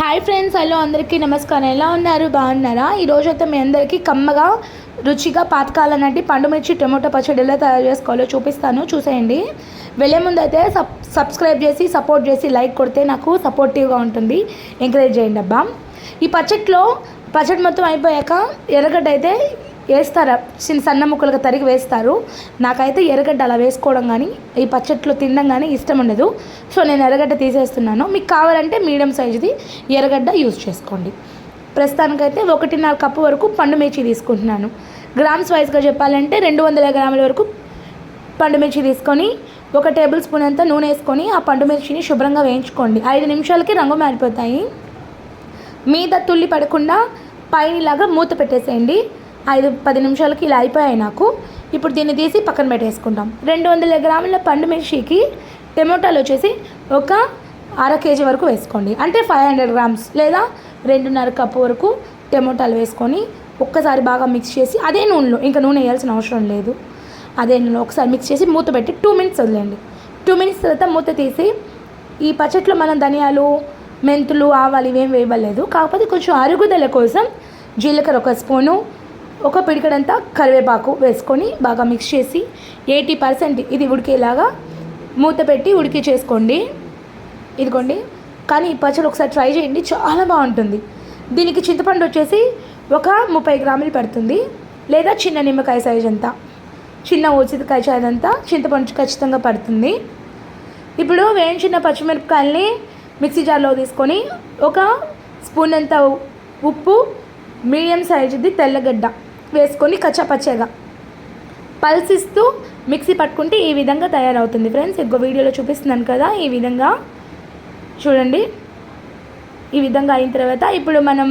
Hi friends hello అందరికీ నమస్కారం. ఎలా ఉన్నారు? బాగున్నారా? ఈరోజు అయితే మీ అందరికీ కమ్మగా రుచిగా పాతకాలం నాటి పండు మిర్చి టొమాటో పచ్చడి ఎలా తయారు చేసుకోవాలో చూపిస్తాను. చూసేయండి. వెళ్ళే ముందు అయితే సబ్ సబ్స్క్రైబ్ చేసి సపోర్ట్ చేసి లైక్ కొడితే నాకు సపోర్టివ్గా ఉంటుంది. ఎంకరేజ్ చేయండి అబ్బా. ఈ పచ్చట్లో పచ్చడి మొత్తం అయిపోయాక ఎర్రగడ్డ అయితే వేస్తారు? చిన్న సన్న ముక్కలుగా తరిగి వేస్తారు. నాకైతే ఎర్రగడ్డ అలా వేసుకోవడం కానీ ఈ పచ్చట్లో తినడం కానీ ఇష్టం ఉండదు. సో నేను ఎర్రగడ్డ తీసేస్తున్నాను. మీకు కావాలంటే మీడియం సైజుది ఎర్రగడ్డ యూజ్ చేసుకోండి. ప్రస్తుతానికైతే ఒకటిన్నర కప్పు వరకు పండు మిర్చి తీసుకుంటున్నాను. గ్రామ్స్ వైజ్గా చెప్పాలంటే రెండు వందల గ్రాముల వరకు పండు మిర్చి తీసుకొని ఒక టేబుల్ స్పూన్ అంతా నూనె వేసుకొని ఆ పండు మిర్చిని శుభ్రంగా వేయించుకోండి. ఐదు నిమిషాలకి రంగు మారిపోతాయి. మీద తుల్లి పడకుండా పైన ఇలాగా మూత పెట్టేసేయండి. ఐదు పది నిమిషాలకి ఇలా అయిపోయాయి నాకు. ఇప్పుడు దీన్ని తీసి పక్కన పెట్టేసుకుంటాం. రెండు వందల గ్రాముల పండు మిర్చికి టమోటాలు వచ్చేసి ఒక అర కేజీ వరకు వేసుకోండి. అంటే ఫైవ్ హండ్రెడ్ గ్రామ్స్ లేదా రెండున్నర కప్పు వరకు టమోటాలు వేసుకొని ఒక్కసారి బాగా మిక్స్ చేసి అదే నూనెలో ఇంకా నూనె వేయాల్సిన అవసరం లేదు. అదే నూనె ఒకసారి మిక్స్ చేసి మూత పెట్టి టూ మినిట్స్ వదిలేండి టూ మినిట్స్ తర్వాత మూత తీసి ఈ పచ్చట్లో మనం ధనియాలు మెంతులు ఆవాలు ఇవేం వేయవలేదు కాకపోతే కొంచెం అరుగుదల కోసం జీలకర్ర ఒక స్పూను ఒక పిడికడంతా కరివేపాకు వేసుకొని బాగా మిక్స్ చేసి ఎయిటీ పర్సెంట్ ఇది ఉడికేలాగా మూత పెట్టి ఉడికి చేసుకోండి. ఇదిగోండి. కానీ ఈ పచ్చడి ఒకసారి ట్రై చేయండి. చాలా బాగుంటుంది. దీనికి చింతపండు వచ్చేసి ఒక ముప్పై గ్రాములు పడుతుంది. లేదా చిన్న నిమ్మకాయ సైజ్ అంతా. చిన్న ఊచితకాయ సైజ్ అంతా చింతపండు ఖచ్చితంగా పడుతుంది. ఇప్పుడు వేయించిన పచ్చిమిరపకాయల్ని మిక్సీ జార్లో తీసుకొని ఒక స్పూన్ అంత ఉప్పు మీడియం సైజుది తెల్లగడ్డ వేసుకొని కచ్చపచ్చగా పల్సిస్తూ మిక్సీ పట్టుకుంటే ఈ విధంగా తయారవుతుంది. ఫ్రెండ్స్ ఎక్కువ వీడియోలో చూపిస్తున్నాను కదా ఈ విధంగా చూడండి. ఈ విధంగా అయిన తర్వాత ఇప్పుడు మనం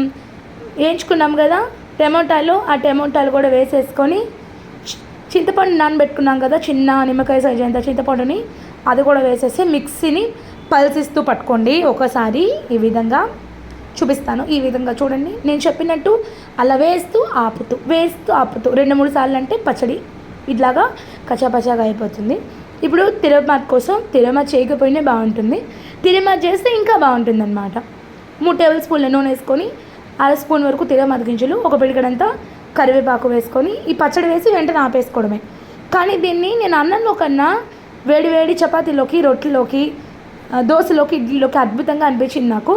వేయించుకున్నాం కదా టమోటాలు ఆ టమోటాలు కూడా వేసేసుకొని చింతపండు నానబెట్టుకున్నాం కదా చిన్న నిమ్మకాయ సైజ్ అంత చింతపండుని అది కూడా వేసేసి మిక్సీని పల్సిస్తూ పట్టుకోండి. ఒకసారి ఈ విధంగా చూపిస్తాను ఈ విధంగా చూడండి. నేను చెప్పినట్టు అలా వేస్తూ ఆపుతూ వేస్తూ ఆపుతూ రెండు మూడు సార్లు అంటే పచ్చడి ఇట్లాగా కచాపచాగా అయిపోతుంది. ఇప్పుడు తిరుమత కోసం తిరుమత చేయకపోయినా బాగుంటుంది. తిరుమత చేస్తే ఇంకా బాగుంటుంది అనమాట మూడు టేబుల్ స్పూన్ల నూనె వేసుకొని అర స్పూన్ వరకు తిరుమత గింజలు ఒక పిడికడంతా కరివేపాకు వేసుకొని ఈ పచ్చడి వేసి వెంటనే ఆపేసుకోవడమే. కానీ దీన్ని నేను అన్నంలో కన్నా వేడి వేడి చపాతీలోకి రొట్టెలోకి దోశలోకి ఇడ్లీలోకి అద్భుతంగా అనిపించింది నాకు.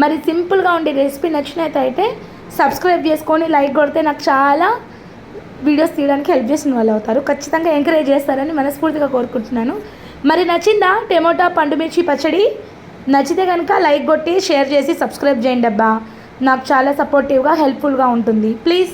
మరి సింపుల్గా ఉండే రెసిపీ నచ్చినట్టయితే సబ్స్క్రైబ్ చేసుకొని లైక్ కొడితే నాకు చాలా వీడియోస్ తీయడానికి హెల్ప్ చేసిన వాళ్ళు అవుతారు. ఖచ్చితంగా ఎంకరేజ్ చేస్తారని మనస్ఫూర్తిగా కోరుకుంటున్నాను. మరి నచ్చిందా? టమోటా పండు మిర్చి పచ్చడి? నచ్చితే కనుక లైక్ కొట్టి షేర్ చేసి సబ్స్క్రైబ్ చేయండి అబ్బా. నాకు చాలా సపోర్టివ్గా హెల్ప్ఫుల్గా ఉంటుంది. ప్లీజ్